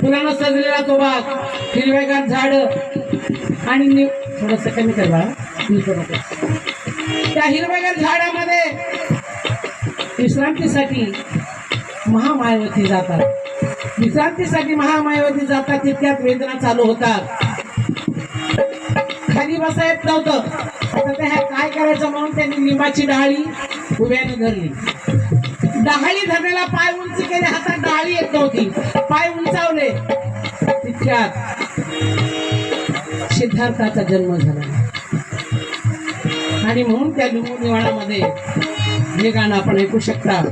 फुलानं सजलेला तो बाग हिरवेगार झाड आणि थोडस कमी कर त्या हिरवेगार झाडामध्ये विश्रांतीसाठी महामायावती जातात. विश्रांतीसाठी महामायावती जातात तितक्यात वेदना चालू होतात. खाली बसायत नव्हतं. आता त्या काय करायचं म्हणून त्यांनी लिंबाची डाळी उभ्याने धरली. डहाळी धरलेला पाय उंच केले हातात डाळी येत नव्हती. पाय उंचावले. तितक्यात सिद्धार्थाचा जन्म झाला. आणि म्हणून त्या लिंबू निवाणामध्ये हे गाणं आपण ऐकू शकता.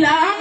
bilang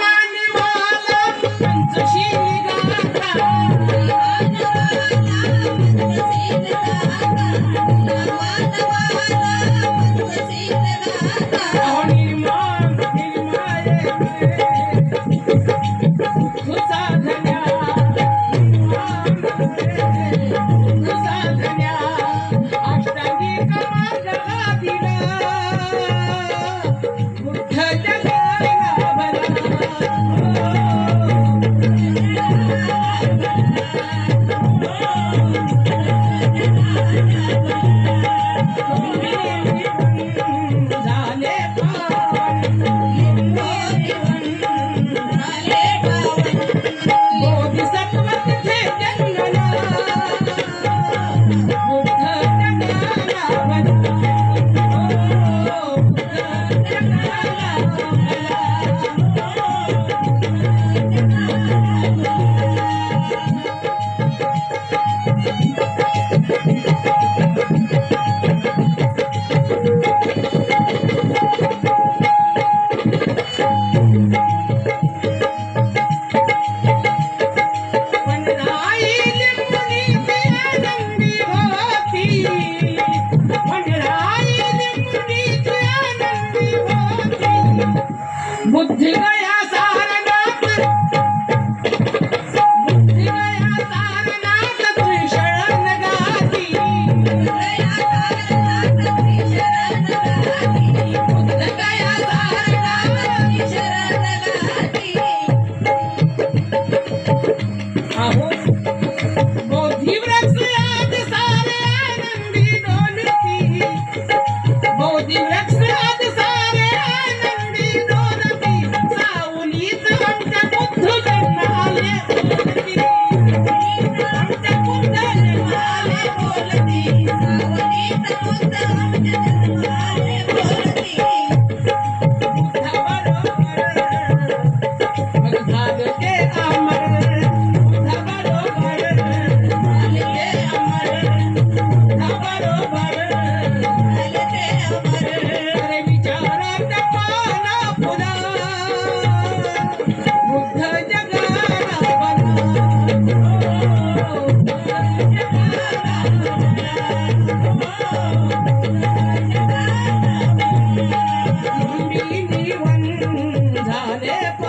বুদ্ধি Yeah.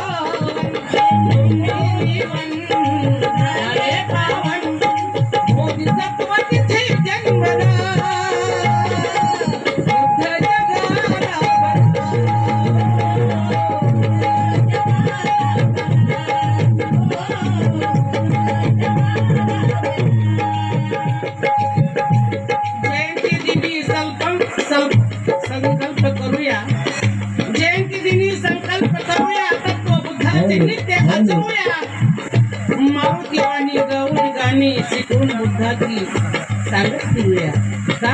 Sangat ya. Sa